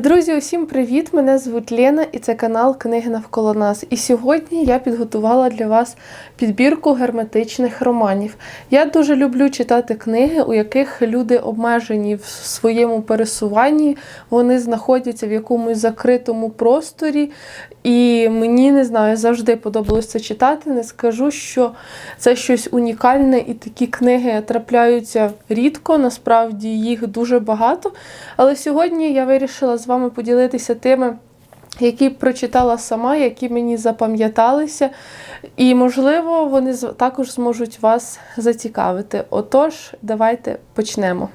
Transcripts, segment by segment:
Друзі, усім привіт! Мене звуть Лена і це канал Книги навколо нас. І сьогодні я підготувала для вас підбірку герметичних романів. Я дуже люблю читати книги, у яких люди обмежені в своєму пересуванні, вони знаходяться в якомусь закритому просторі. І мені не знаю, завжди подобалося це читати. Не скажу, що це щось унікальне, і такі книги трапляються рідко, насправді їх дуже багато. Але сьогодні я вирішила з вами поділитися тими, які прочитала сама, які мені запам'яталися, і, можливо, вони також зможуть вас зацікавити. Отож, давайте почнемо.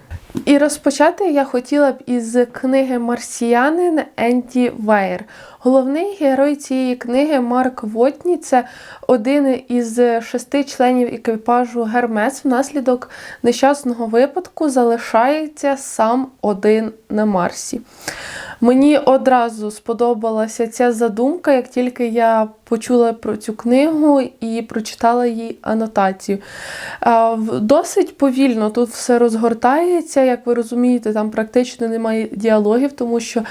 І розпочати я хотіла б із книги Марсіянин Енті Вейр. Головний герой цієї книги Марк Вотні це один із шести членів екіпажу Гермес. Внаслідок нещасного випадку залишається сам один на Марсі. Мені одразу сподобалася ця задумка, як тільки я почула про цю книгу і прочитала її анотацію. Досить повільно тут все розгортається. Як ви розумієте, там практично немає діалогів, тому що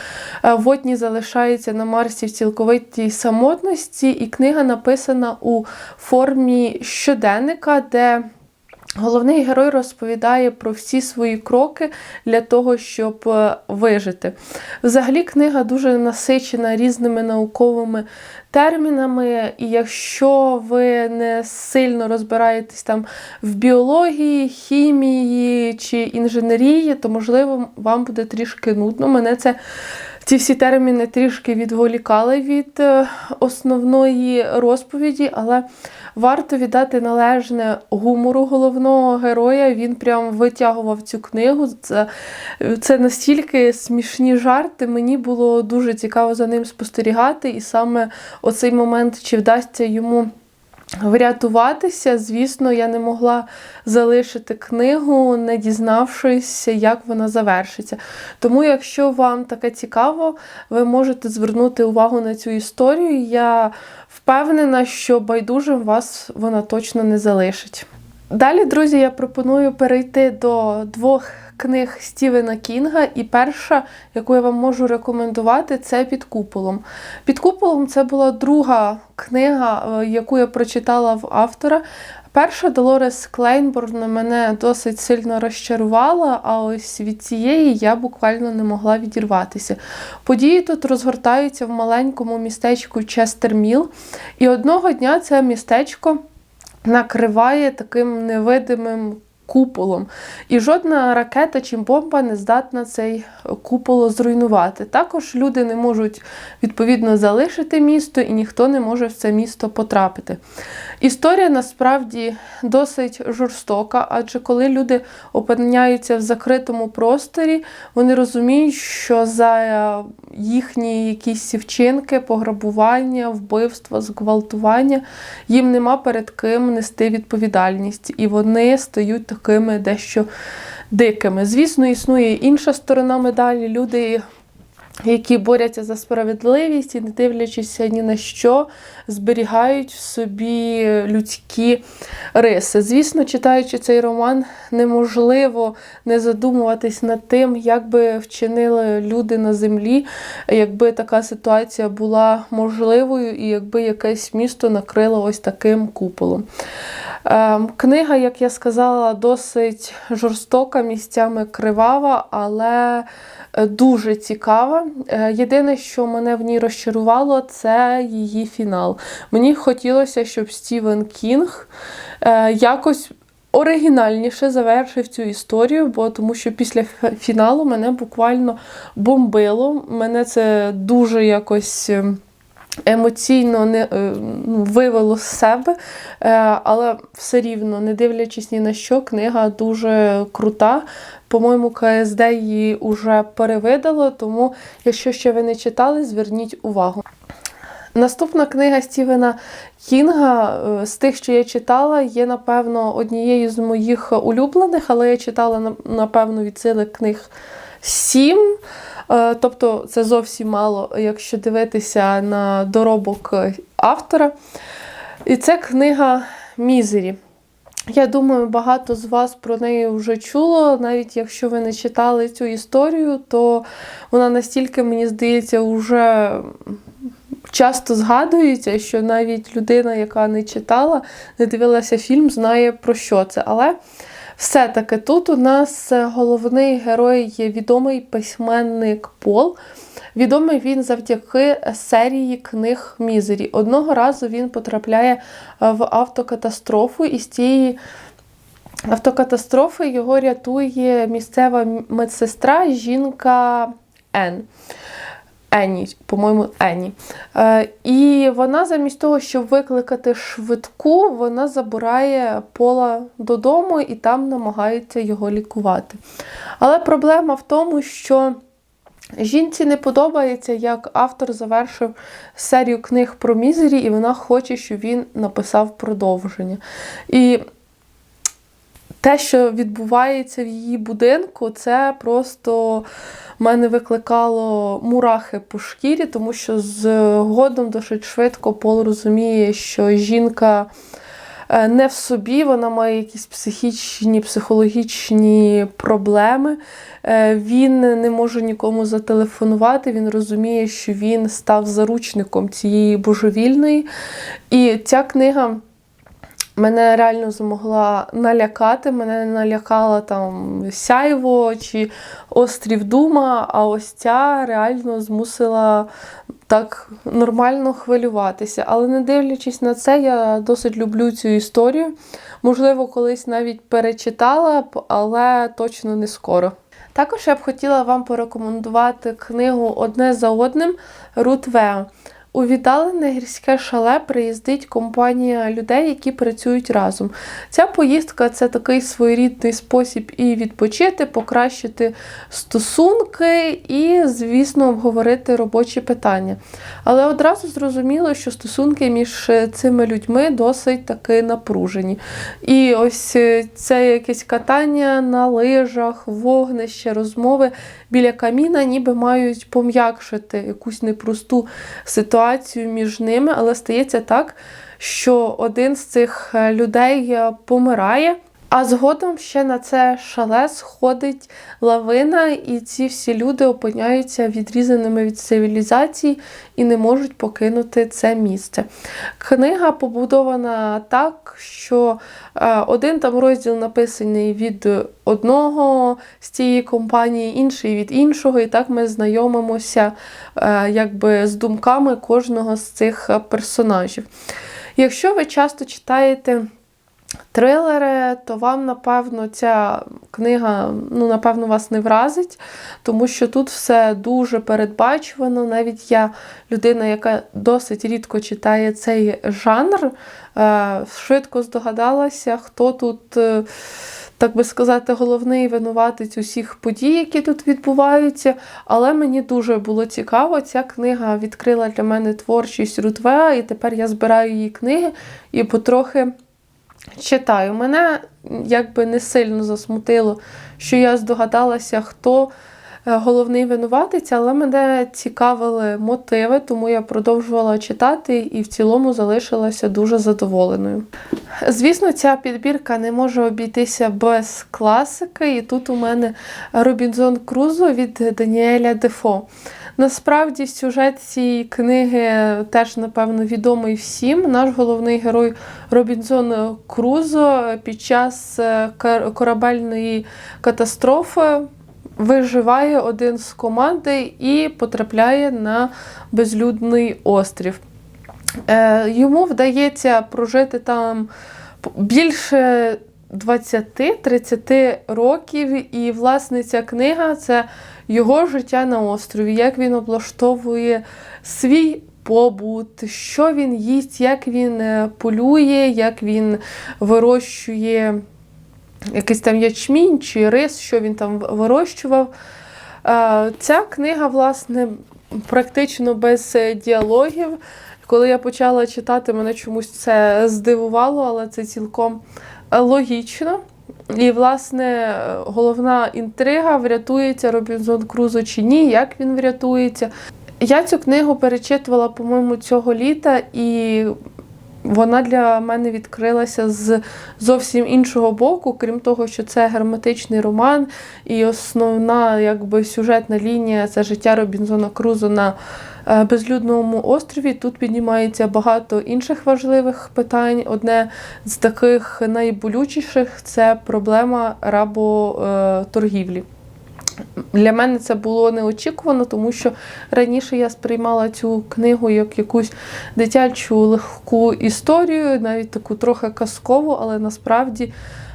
Вотні залишається на Марсі в цілковитій самотності, і книга написана у формі щоденника, де Головний герой розповідає про всі свої кроки для того, щоб е, вижити. Взагалі, книга дуже насичена різними науковими термінами, і якщо ви не сильно розбираєтесь там в біології, хімії чи інженерії, то можливо вам буде трішки нудно. Мене це ці всі терміни трішки відволікали від е, основної розповіді, але варто віддати належне гумору головного героя. Він прям витягував цю книгу. Це, це настільки смішні жарти. Мені було дуже цікаво за ним спостерігати, і саме оцей момент, чи вдасться йому. Врятуватися, звісно, я не могла залишити книгу, не дізнавшись, як вона завершиться. Тому, якщо вам таке цікаво, ви можете звернути увагу на цю історію. Я впевнена, що байдужим вас вона точно не залишить. Далі, друзі, я пропоную перейти до двох книг Стівена Кінга. І перша, яку я вам можу рекомендувати, це під куполом. Під куполом це була друга книга, е, яку я прочитала в автора. Перша Долорес Клейнборн мене досить сильно розчарувала, а ось від цієї я буквально не могла відірватися. Події тут розгортаються в маленькому містечку Честерміл, і одного дня це містечко накриває таким невидимим куполом. І жодна ракета чи бомба не здатна цей купол зруйнувати. Також люди не можуть відповідно залишити місто, і ніхто не може в це місто потрапити. Історія насправді досить жорстока, адже коли люди опиняються в закритому просторі, вони розуміють, що за їхні якісь вчинки, пограбування, вбивства, зґвалтування їм нема перед ким нести відповідальність, і вони стають такими дещо дикими. Звісно, існує інша сторона медалі. Люди які борються за справедливість і, не дивлячись ні на що, зберігають в собі людські риси. Звісно, читаючи цей роман, неможливо не задумуватись над тим, як би вчинили люди на землі, якби така ситуація була можливою, і якби якесь місто накрило ось таким куполом. Ем, Книга, як я сказала, досить жорстока, місцями кривава, але е, дуже цікава. Е, Єдине, що мене в ній розчарувало, це її фінал. Мені хотілося, щоб Стівен Кінг е, якось. Оригінальніше завершив цю історію, бо тому що після фіналу мене буквально бомбило. Мене це дуже якось ем, емоційно не е, ну, вивело з себе, е, але все рівно, не дивлячись ні на що, книга дуже крута. По-моєму, КСД її вже перевидало, тому, якщо ще ви не читали, зверніть увагу. Наступна книга Стівена Кінга е, з тих, що я читала, є, напевно, однією з моїх улюблених, але я читала, напевно, від сили книг 7. Тобто це зовсім мало, якщо дивитися на доробок е, автора. І це книга Мізері. Я думаю, багато з вас про неї вже чуло. Навіть якщо ви не читали цю історію, то вона настільки, мені здається, вже часто згадується, що навіть людина, яка не читала, не дивилася фільм, знає про що це. Але все-таки тут у нас головний герой є відомий письменник Пол. Відомий він завдяки серії книг Мізері. Одного разу він потрапляє е, в автокатастрофу, і з цієї автокатастрофи його рятує місцева медсестра, жінка Ен. Ені, по-моєму, Ені. Е, і вона замість того, щоб викликати швидку, вона забирає пола додому і там намагається його лікувати. Але проблема в тому, що жінці не подобається, як автор завершив серію книг про Мізері, і вона хоче, щоб він написав продовження. І те, що відбувається в її будинку, це просто в мене викликало мурахи по шкірі, тому що згодом досить швидко Пол розуміє, що жінка е, не в собі, вона має якісь психічні, психологічні проблеми. Е, Він не може нікому зателефонувати. Він розуміє, що він став заручником цієї божевільної. І ця книга. Мене реально змогла налякати, мене налякала там сяйво чи острів Дума, а ось ця реально змусила так нормально хвилюватися. Але не дивлячись на це, я досить люблю цю історію. Можливо, колись навіть перечитала б, але точно не скоро. Також я б хотіла вам порекомендувати книгу Одне за одним Рут Вео. У віддалене гірське шале приїздить компанія людей, які працюють разом. Ця поїздка це такий своєрідний спосіб і відпочити, покращити стосунки і, звісно, обговорити робочі питання. Але одразу зрозуміло, що стосунки між цими людьми досить таки напружені. І ось це якесь катання на лижах, вогнище, розмови біля каміна, ніби мають пом'якшити якусь непросту ситуацію між ними, але стається так, що один з цих е, людей е, помирає. А згодом ще на це шале сходить лавина, і ці всі люди опиняються відрізаними від цивілізації і не можуть покинути це місце. Книга побудована так, що е, один там розділ написаний від одного з цієї компанії, інший від іншого, і так ми знайомимося е, якби з думками кожного з цих персонажів. Якщо ви часто читаєте трилери, то вам, напевно, ця книга, ну, напевно, вас не вразить, тому що тут все дуже передбачувано. Навіть я, людина, яка досить рідко читає цей жанр, е, швидко здогадалася, хто тут. Е, так би сказати, головний винуватець усіх подій, які тут відбуваються. Але мені дуже було цікаво. Ця книга відкрила для мене творчість Рутвеа, і тепер я збираю її книги і потрохи читаю. Мене якби не сильно засмутило, що я здогадалася, хто е, головний винуватець, але мене цікавили мотиви, тому я продовжувала читати і в цілому залишилася дуже задоволеною. Звісно, ця підбірка не може обійтися без класики, і тут у мене Робінзон Крузо від Даніеля Дефо. Насправді, сюжет цієї книги теж, напевно, відомий всім. Наш головний герой Робінзон Крузо під час е, корабельної катастрофи виживає один з команди і потрапляє на безлюдний острів. Е, йому вдається прожити там більше 20-30 років, і, власне, ця книга це його життя на острові, як він облаштовує свій побут, що він їсть, як він е, полює, як він вирощує якийсь там ячмінь чи рис, що він там вирощував. Е, ця книга, власне, практично без е, діалогів. Коли я почала читати, мене чомусь це здивувало, але це цілком логічно. І, власне, головна інтрига, врятується Робінзон Крузо чи ні, як він врятується. Я цю книгу перечитувала, по-моєму, цього літа, і вона для мене відкрилася з зовсім іншого боку, крім того, що це герметичний роман, і основна якби, сюжетна лінія це життя Робінзона Крузо на е, безлюдному острові. Тут піднімається багато інших важливих питань. Одне з таких найболючіших це проблема работоргівлі. Для мене це було неочікувано, тому що раніше я сприймала цю книгу як якусь дитячу легку історію, навіть таку трохи казкову, але насправді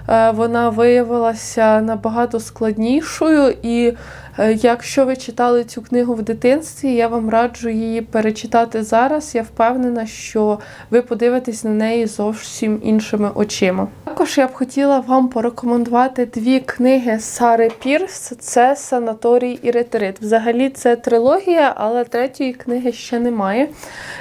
е, вона виявилася набагато складнішою. І якщо ви читали цю книгу в дитинстві, я вам раджу її перечитати зараз. Я впевнена, що ви подивитесь на неї зовсім іншими очима. Також я б хотіла вам порекомендувати дві книги Сари Пірс: це Санаторій і ретрит. Взагалі це трилогія, але третьої книги ще немає.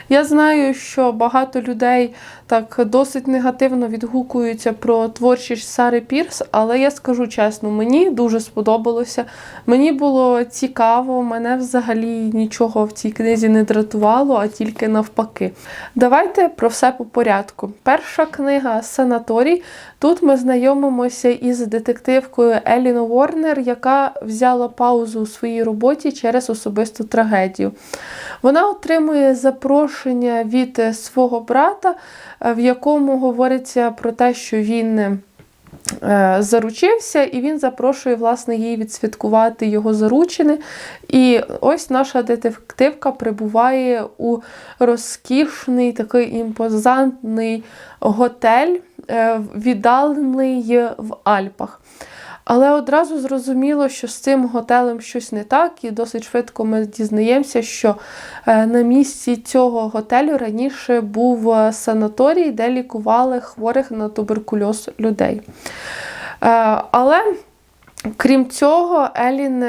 Я знаю, що багато людей так досить негативно відгукуються про творчість Сари Пірс, але я скажу чесно, мені дуже сподобалося. Мені було цікаво, мене взагалі нічого в цій книзі не дратувало, а тільки навпаки. Давайте про все по порядку. Перша книга Санаторій. Тут ми знайомимося із детективкою Елін Уорнер, яка взяла паузу у своїй роботі через особисту трагедію. Вона отримує запрошення від свого брата, в якому говориться про те, що він е, заручився, і він запрошує власне її відсвяткувати його заручини. І ось наша детективка прибуває у розкішний такий імпозантний готель, віддалений в Альпах. Але одразу зрозуміло, що з цим готелем щось не так, і досить швидко ми дізнаємося, що на місці цього готелю раніше був санаторій, де лікували хворих на туберкульоз людей. Але Крім цього, Елін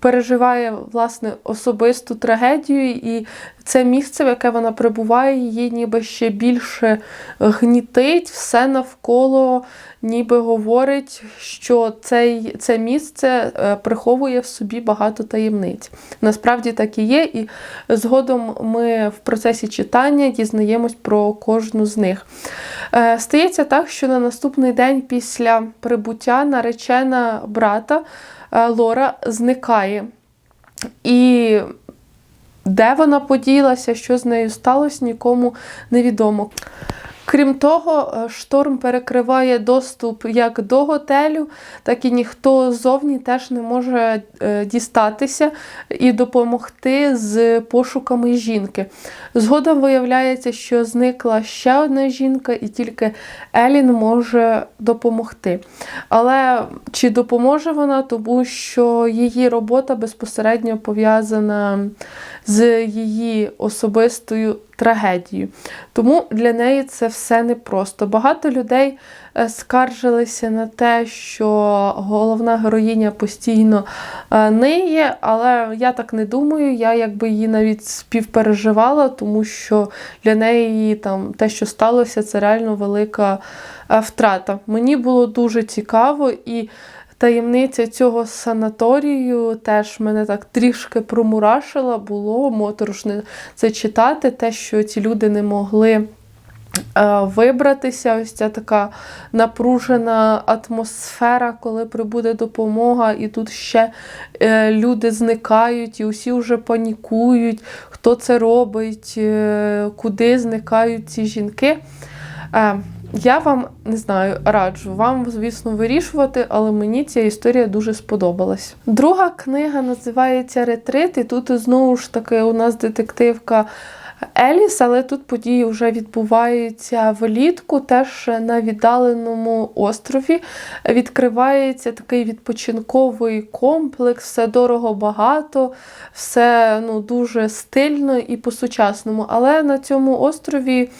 переживає власне особисту трагедію, і це місце, в яке вона прибуває, її ніби ще більше гнітить, все навколо ніби говорить, що цей, це місце е, приховує в собі багато таємниць. Насправді так і є, і згодом ми в процесі читання дізнаємось про кожну з них. Е, стається так, що на наступний день після прибуття наречена брата е, Лора зникає. І де вона поділася, що з нею сталося, нікому невідомо. Крім того, е, шторм перекриває доступ як до готелю, так і ніхто ззовні теж не може е, дістатися і допомогти з пошуками жінки. Згодом виявляється, що зникла ще одна жінка, і тільки Елін може допомогти. Але чи допоможе вона, тому що її робота безпосередньо пов'язана з її особистою трагедією. Тому для неї це все непросто. Багато людей е, скаржилися на те, що головна героїня постійно е, ниє, але я так не думаю. Я якби її навіть співпереживала, тому що для неї там те, що сталося, це реально велика е, втрата. Мені було дуже цікаво і. Таємниця цього санаторію теж мене так трішки промурашила, було моторошне це читати, те, що ці люди не могли е, вибратися. Ось ця така напружена атмосфера, коли прибуде допомога, і тут ще е, люди зникають, і усі вже панікують, хто це робить, е, куди зникають ці жінки. Я вам не знаю, раджу вам, звісно, вирішувати, але мені ця історія дуже сподобалась. Друга книга називається Ретрит, і тут знову ж таки у нас детективка. Еліс, але тут події вже відбуваються влітку, теж на віддаленому острові. Відкривається такий відпочинковий комплекс, все дорого багато, все ну, дуже стильно і по-сучасному. Але на цьому острові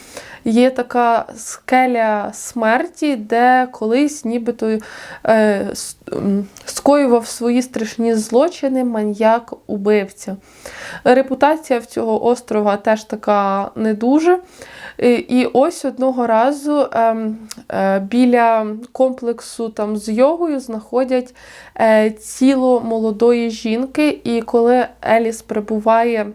є така скеля смерті, де колись нібито е, скоював свої страшні злочини маньяк-убивця. Репутація в цього острова теж така не дуже. І ось одного разу е, е, біля комплексу там з йогою знаходять е, тіло молодої жінки, і коли Еліс прибуває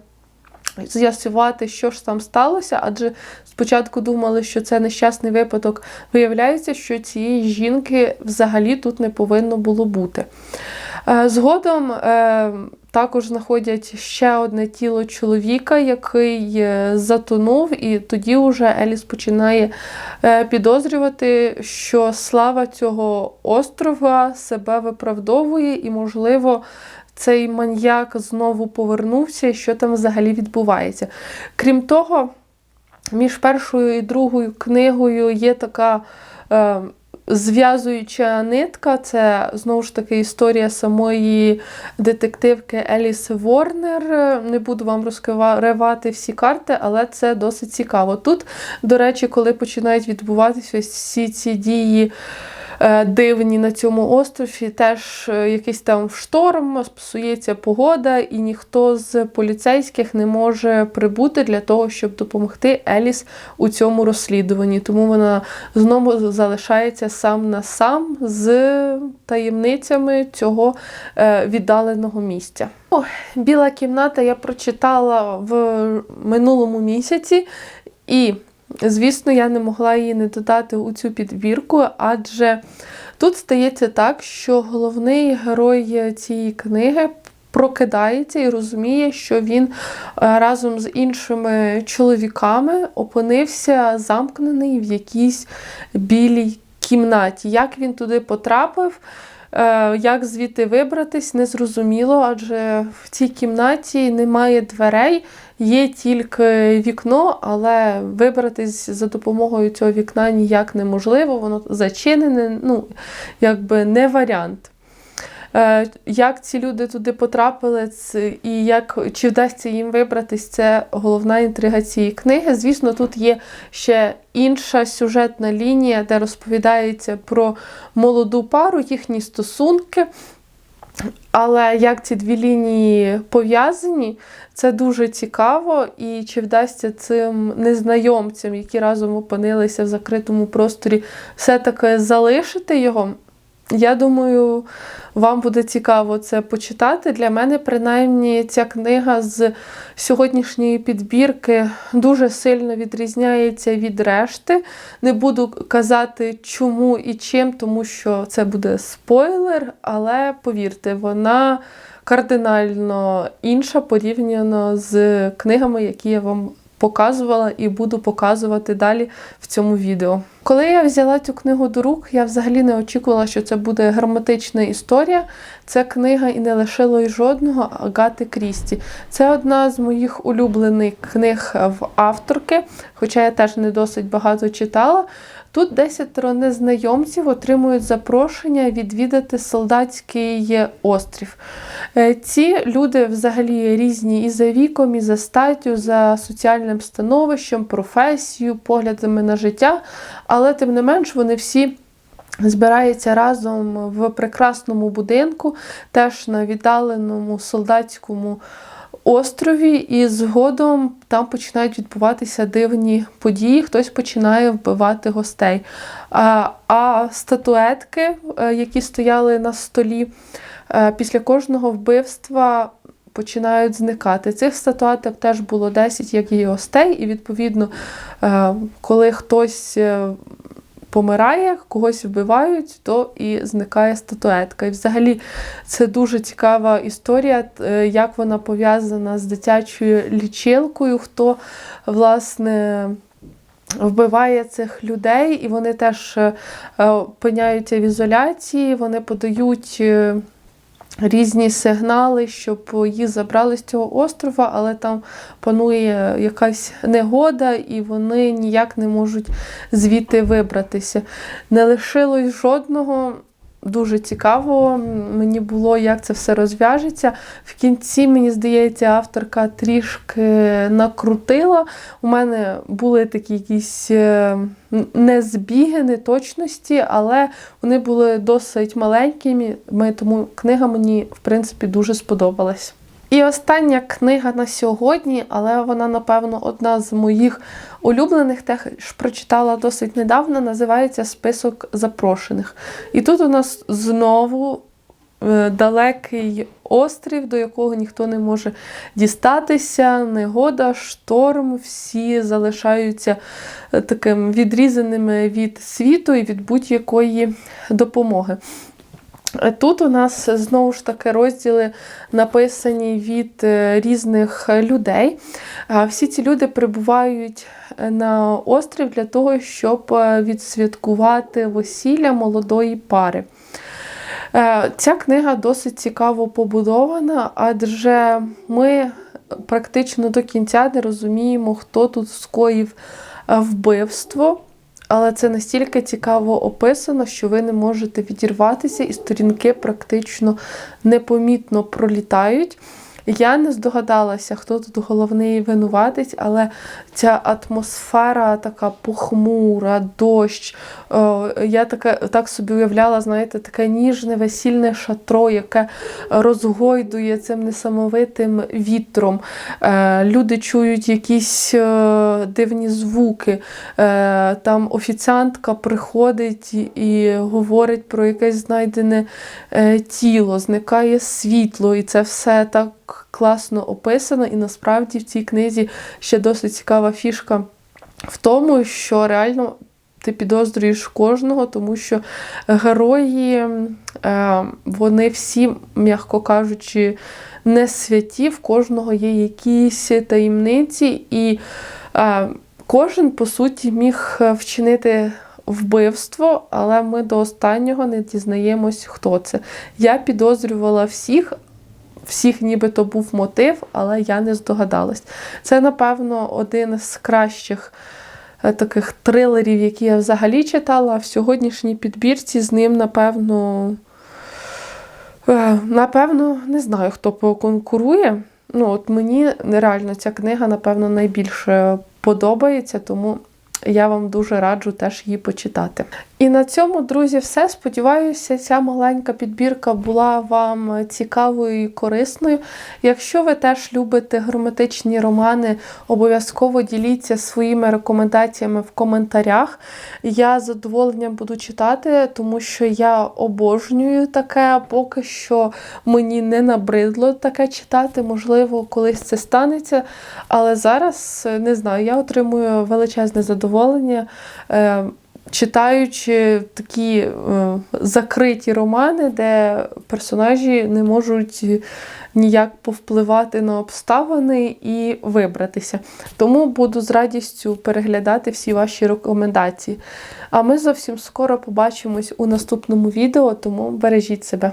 з'ясувати, що ж там сталося, адже спочатку думали, що це нещасний випадок. Виявляється, що цієї жінки взагалі тут не повинно було бути. Е, Згодом е, також знаходять ще одне тіло чоловіка, який е, затонув, і тоді вже Еліс починає підозрювати, що слава цього острова себе виправдовує, і, можливо, цей маньяк знову повернувся, і що там взагалі відбувається. Крім того, між першою і другою книгою є така. Е, Зв'язуюча нитка це знову ж таки історія самої детективки Еліс Ворнер. Не буду вам розкривати всі карти, але це досить цікаво. Тут, до речі, коли починають відбуватися всі ці дії. Е, Дивні на цьому острові, теж е, якийсь там шторм, псується погода, і ніхто з поліцейських не може прибути для того, щоб допомогти Еліс у цьому розслідуванні. Тому вона знову залишається сам на сам з таємницями цього е, віддаленого місця. О, Біла кімната я прочитала в минулому місяці, і, звісно, я не могла її не додати у цю підбірку, адже тут стається так, що головний герой цієї книги. Прокидається і розуміє, що він е, разом з іншими чоловіками опинився замкнений в якійсь білій кімнаті. Як він туди потрапив, е, як звідти вибратись, незрозуміло, адже в цій кімнаті немає дверей, є тільки вікно, але вибратись за допомогою цього вікна ніяк неможливо, воно зачинене, ну, якби не варіант. Е, Як ці люди туди потрапили, і як чи вдасться їм вибратись, це головна інтрига цієї книги. Звісно, тут є ще інша сюжетна лінія, де розповідається про молоду пару, їхні стосунки. Але як ці дві лінії пов'язані, це дуже цікаво. І чи вдасться цим незнайомцям, які разом опинилися в закритому просторі, все-таки залишити його? Я думаю, вам буде цікаво це почитати. Для мене, принаймні, ця книга з сьогоднішньої підбірки дуже сильно відрізняється від решти. Не буду казати, чому і чим, тому що це буде спойлер, але повірте, вона кардинально інша порівняно з книгами, які я вам показувала і буду показувати далі в цьому відео. Коли я взяла цю книгу до рук, я взагалі не очікувала, що це буде граматична історія. Це книга і не лишило й жодного Агати Крісті. Це одна з моїх улюблених книг в авторки, хоча я теж не досить багато читала. Тут десятеро незнайомців отримують запрошення відвідати солдатський острів. Е, Ці люди взагалі різні і за віком, і за статтю, за соціальним становищем, професією, поглядами на життя, але тим не менш вони всі. Збираються разом в прекрасному будинку, теж на віддаленому солдатському острові, і згодом там починають відбуватися дивні події, хтось починає вбивати гостей. А, а статуетки, е, які стояли на столі, е, після кожного вбивства. Починають зникати. Цих статуеток теж було 10, як і гостей, і відповідно, е, коли хтось помирає, когось вбивають, то і зникає статуетка. І взагалі це дуже цікава історія, е, як вона пов'язана з дитячою лічилкою, хто власне. Вбиває цих людей, і вони теж е, опиняються в ізоляції, вони подають е, різні сигнали, щоб її забрали з цього острова, але там панує якась негода, і вони ніяк не можуть звідти вибратися. Не лишилось жодного. Дуже цікаво мені було, як це все розв'яжеться. В кінці, мені здається, авторка трішки накрутила. У мене були такі якісь е, незбіги, неточності, але вони були досить маленькими, тому книга мені, в принципі, дуже сподобалась. І остання книга на сьогодні, але вона, напевно, одна з моїх улюблених, теж прочитала досить недавно, називається Список запрошених. І тут у нас знову е, далекий острів, до якого ніхто не може дістатися, негода, шторм, всі залишаються е, таким відрізаними від світу і від будь-якої допомоги. Тут у нас знову ж таки розділи написані від е, різних людей. Всі ці люди прибувають е, на острів для того, щоб е, відсвяткувати весілля молодої пари. Ця книга досить цікаво побудована, адже ми практично до кінця не розуміємо, хто тут скоїв вбивство. Але це настільки цікаво описано, що ви не можете відірватися, і сторінки практично непомітно пролітають. Я не здогадалася, хто тут головний винуватець, але ця атмосфера така похмура, дощ. О, я таке, так собі уявляла, знаєте, таке ніжне весільне шатро, яке розгойдує цим несамовитим вітром. Е, люди чують якісь е, дивні звуки. Е, там офіціантка приходить і, говорить про якесь знайдене е, тіло, зникає світло, і це все так класно описано. І насправді в цій книзі ще досить цікава фішка в тому, що реально ти підозрюєш кожного, тому що герої, е, вони всі, м'яко кажучи, не святі, в кожного є якісь таємниці, і е, кожен, по суті, міг вчинити вбивство, але ми до останнього не дізнаємось, хто це. Я підозрювала всіх. Всіх нібито був мотив, але я не здогадалась. Це, напевно, один з кращих е, таких трилерів, які я взагалі читала. В сьогоднішній підбірці з ним, напевно, е, напевно, не знаю, хто поконкурує. Ну, от мені реально ця книга, напевно, найбільше подобається, тому я вам дуже раджу теж її почитати. І на цьому, друзі, все. Сподіваюся, ця маленька підбірка була вам цікавою і корисною. Якщо ви теж любите граматичні романи, обов'язково діліться своїми рекомендаціями в коментарях. Я з задоволенням буду читати, тому що я обожнюю таке, поки що мені не набридло таке читати. Можливо, колись це станеться. Але зараз не знаю, я отримую величезне задоволення. Читаючи такі е, закриті романи, де персонажі не можуть ніяк повпливати на обставини і вибратися. Тому буду з радістю переглядати всі ваші рекомендації. А ми зовсім скоро побачимось у наступному відео, тому бережіть себе.